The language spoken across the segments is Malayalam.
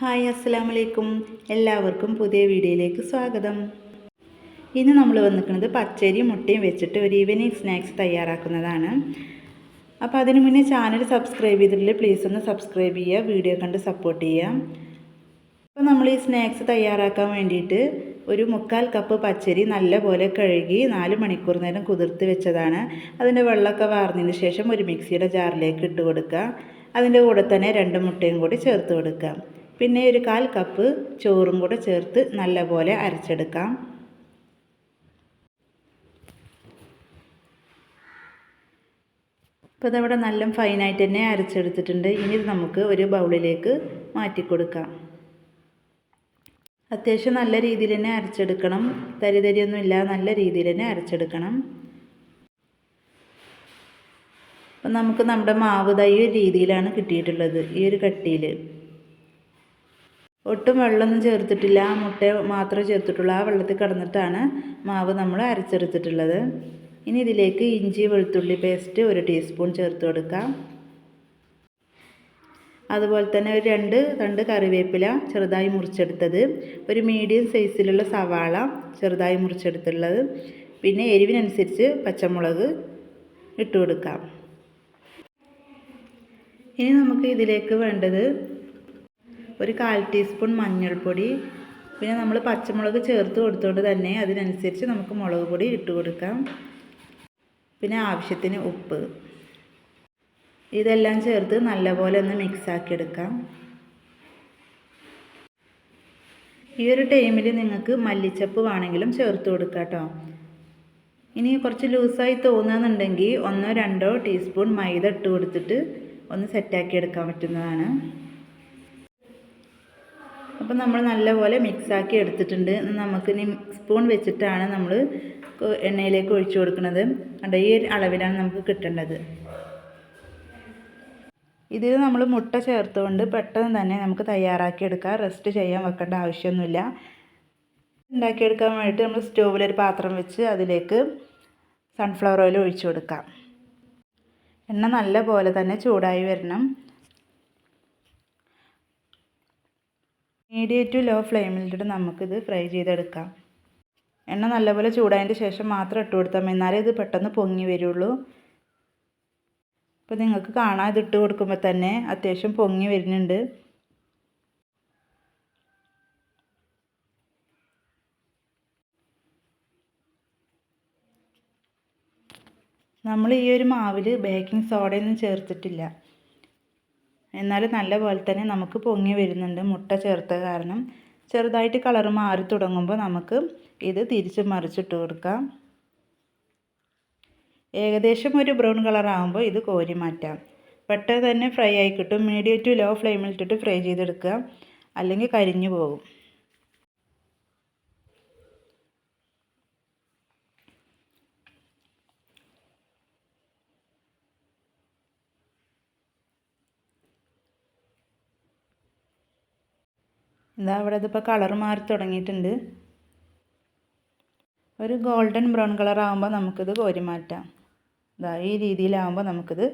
ഹായ് അസ്സലാം വലൈക്കും എല്ലാവർക്കും പുതിയ വീഡിയോയിലേക്ക് സ്വാഗതം. ഇന്ന് നമ്മൾ വന്നിരിക്കുന്നത് പച്ചരി മുട്ടയും വെച്ചിട്ട് ഒരു ഈവനിങ് സ്നാക്സ് തയ്യാറാക്കുന്നതാണ്. അപ്പോൾ അതിന് മുന്നേ ചാനൽ സബ്സ്ക്രൈബ് ചെയ്തിട്ടില്ല പ്ലീസ് ഒന്ന് സബ്സ്ക്രൈബ് ചെയ്യുക വീഡിയോ കണ്ട് സപ്പോർട്ട് ചെയ്യുക. അപ്പോൾ നമ്മൾ ഈ സ്നാക്സ് തയ്യാറാക്കാൻ വേണ്ടിയിട്ട് ഒരു മുക്കാൽ കപ്പ് പച്ചരി നല്ലപോലെ കഴുകി നാല് മണിക്കൂർ നേരം കുതിർത്ത് വെച്ചതാണ്. അതിന്റെ വെള്ളമൊക്കെ വാർന്നതിന് ശേഷം ഒരു മിക്സിയുടെ ജാറിലേക്ക് ഇട്ട് കൊടുക്കുക. അതിന്റെ കൂടെ തന്നെ രണ്ട് മുട്ടയും കൂടി ചേർത്ത് കൊടുക്കുക. പിന്നെ ഒരു കാൽ കപ്പ് ചോറും കൂടെ ചേർത്ത് നല്ലപോലെ അരച്ചെടുക്കാം. ഇപ്പോൾ ഇതവിടെ നല്ല ഫൈനായിട്ട് തന്നെ അരച്ചെടുത്തിട്ടുണ്ട്. ഇനി ഇത് നമുക്ക് ഒരു ബൗളിലേക്ക് മാറ്റി കൊടുക്കാം അത്യാവശ്യം നല്ല രീതിയിൽ തന്നെ അരച്ചെടുക്കണം. തരി ഇല്ല നല്ല രീതിയിൽ തന്നെ അരച്ചെടുക്കണം. അപ്പം നമുക്ക് നമ്മുടെ മാവ് തൈ രീതിയിലാണ് കിട്ടിയിട്ടുള്ളത്. ഈ ഒരു കട്ടിയിൽ ഒട്ടും വെള്ളമൊന്നും ചേർത്തിട്ടില്ല. മുട്ട മാത്രമേ ചേർത്തിട്ടുള്ളൂ. ആ വെള്ളത്തിൽ കിടന്നിട്ടാണ് മാവ് നമ്മൾ അരച്ചെടുത്തിട്ടുള്ളത്. ഇനി ഇതിലേക്ക് ഇഞ്ചി വെളുത്തുള്ളി പേസ്റ്റ് ഒരു ടീസ്പൂൺ ചേർത്ത് കൊടുക്കാം. അതുപോലെ തന്നെ ഒരു രണ്ട് രണ്ട് കറിവേപ്പില ചെറുതായി മുറിച്ചെടുത്തത്. ഒരു മീഡിയം സൈസിലുള്ള സവാള ചെറുതായി മുറിച്ചെടുത്തുള്ളത് പിന്നെ എരിവിനനുസരിച്ച് പച്ചമുളക് ഇട്ട് കൊടുക്കാം. ഇനി നമുക്ക് ഇതിലേക്ക് വേണ്ടത് ഒരു കാൽ ടീസ്പൂൺ മഞ്ഞൾപ്പൊടി പിന്നെ നമ്മൾ പച്ചമുളക് ചേർത്ത് കൊടുത്തുകൊണ്ട് തന്നെ അതിനനുസരിച്ച് നമുക്ക് മുളക് പൊടി ഇട്ട് കൊടുക്കാം. പിന്നെ ആവശ്യത്തിന് ഉപ്പ്. ഇതെല്ലാം ചേർത്ത് നല്ലപോലെ ഒന്ന് മിക്സാക്കി എടുക്കാം. ഈ ഒരു ടൈമിൽ നിങ്ങൾക്ക് മല്ലിച്ചപ്പ് വേണമെങ്കിലും ചേർത്ത് കൊടുക്കാം കേട്ടോ ഇനി കുറച്ച് ലൂസായി തോന്നുന്നുണ്ടെങ്കിൽ ഒന്നോ രണ്ടോ ടീസ്പൂൺ മൈദ ഇട്ട് കൊടുത്തിട്ട് ഒന്ന് സെറ്റാക്കി എടുക്കാൻ പറ്റുന്നതാണ്. അപ്പോൾ നമ്മൾ നല്ലപോലെ മിക്സാക്കി എടുത്തിട്ടുണ്ട്. നമുക്ക് ഇനി സ്പൂൺ വെച്ചിട്ടാണ് നമ്മൾ എണ്ണയിലേക്ക് ഒഴിച്ചു കൊടുക്കുന്നത്. കണ്ടോ ഈ അളവിലാണ് നമുക്ക് കിട്ടേണ്ടത്. ഇതിൽ നമ്മൾ മുട്ട ചേർത്തുകൊണ്ട് പെട്ടെന്ന് തന്നെ നമുക്ക് തയ്യാറാക്കിയെടുക്കാം റെസ്റ്റ് ചെയ്യാൻ വെക്കേണ്ട ആവശ്യമൊന്നുമില്ല. ഉണ്ടാക്കിയെടുക്കാൻ വേണ്ടിയിട്ട് നമ്മൾ സ്റ്റോവിലൊരു പാത്രം വെച്ച് അതിലേക്ക് സൺഫ്ലവർ ഓയിൽ ഒഴിച്ചു കൊടുക്കാം. എണ്ണ നല്ല പോലെ തന്നെ ചൂടായി വരണം. മീഡിയം ടു ലോ ഫ്ലെയിമിലിട്ട് നമുക്കിത് ഫ്രൈ ചെയ്തെടുക്കാം. എണ്ണ നല്ലപോലെ ചൂടായതിന്റെ ശേഷം മാത്രം ഇട്ട് കൊടുത്താൽ മതി. എന്നാലേ ഇത് പെട്ടെന്ന് പൊങ്ങി വരുള്ളൂ. അപ്പോൾ നിങ്ങൾക്ക് കാണാൻ ഇത് ഇട്ട് കൊടുക്കുമ്പോൾ തന്നെ അത്യാവശ്യം പൊങ്ങി വരുന്നുണ്ട്. നമ്മൾ ഈ ഒരു മാവിൽ ബേക്കിംഗ് സോഡയൊന്നും ചേർത്തിട്ടില്ല. എന്നാലും നല്ല പോലെ തന്നെ നമുക്ക് പൊങ്ങി വരുന്നുണ്ട് മുട്ട ചേർത്ത കാരണം. ചെറുതായിട്ട് കളർ മാറി തുടങ്ങുമ്പോൾ നമുക്ക് ഇത് തിരിച്ച് മറിച്ചിട്ട് കൊടുക്കാം. ഏകദേശം ഒരു ബ്രൗൺ കളർ ആകുമ്പോൾ ഇത് കോരി മാറ്റാം. പെട്ടെന്ന് തന്നെ ഫ്രൈ ആയി കിട്ടും. മീഡിയം ടു ലോ ഫ്ലെയിമിൽ ഇട്ടിട്ട് ഫ്രൈ ചെയ്തെടുക്കുക. അല്ലെങ്കിൽ കരിഞ്ഞു പോകും. എന്താ അവിടെ ഇതിപ്പോൾ കളർ മാറി തുടങ്ങിയിട്ടുണ്ട്. ഒരു ഗോൾഡൻ ബ്രൗൺ കളർ ആകുമ്പോൾ നമുക്കിത് കോരി മാറ്റാം. ഇതാ ഈ രീതിയിലാകുമ്പോൾ നമുക്കിത്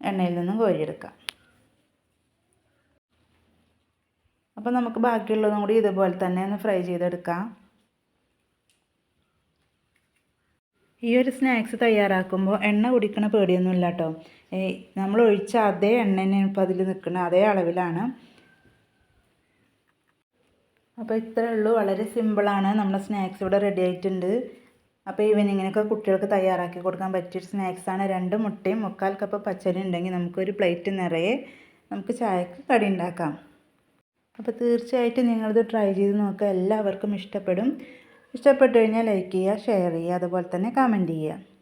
എണ്ണയിൽ നിന്നും കോരിയെടുക്കാം. അപ്പോൾ നമുക്ക് ബാക്കിയുള്ളതും കൂടി ഇതുപോലെ തന്നെ ഒന്ന് ഫ്രൈ ചെയ്തെടുക്കാം. ഈ ഒരു സ്നാക്സ് തയ്യാറാക്കുമ്പോൾ എണ്ണ കുടിക്കണ പേടിയൊന്നുമില്ല കേട്ടോ നമ്മൾ ഒഴിച്ച അതേ എണ്ണ തന്നെയാണ് ഇപ്പോൾ അതിൽ നിൽക്കുന്നത് അതേ അളവിലാണ്. അപ്പോൾ ഇത്രയേ ഉള്ളൂ. വളരെ സിമ്പിളാണ് നമ്മുടെ സ്നാക്സ് ഇവിടെ റെഡി ആയിട്ടുണ്ട്. അപ്പോൾ ഈവനിങ്ങിനൊക്കെ കുട്ടികൾക്ക് തയ്യാറാക്കി കൊടുക്കാൻ പറ്റിയൊരു സ്നാക്സാണ് രണ്ട് മുട്ടയും മുക്കാൽ കപ്പ് പച്ചരി ഉണ്ടെങ്കിൽ നമുക്കൊരു പ്ലേറ്റ് നിറയെ നമുക്ക് ചായക്ക് കടി ഉണ്ടാക്കാം. അപ്പോൾ തീർച്ചയായിട്ടും നിങ്ങളിത് ട്രൈ ചെയ്ത് നോക്കുക. എല്ലാവർക്കും ഇഷ്ടപ്പെടും. ഇഷ്ടപ്പെട്ടു കഴിഞ്ഞാൽ ലൈക്ക് ചെയ്യുക ഷെയർ ചെയ്യുക അതുപോലെ തന്നെ കമന്റ് ചെയ്യുക.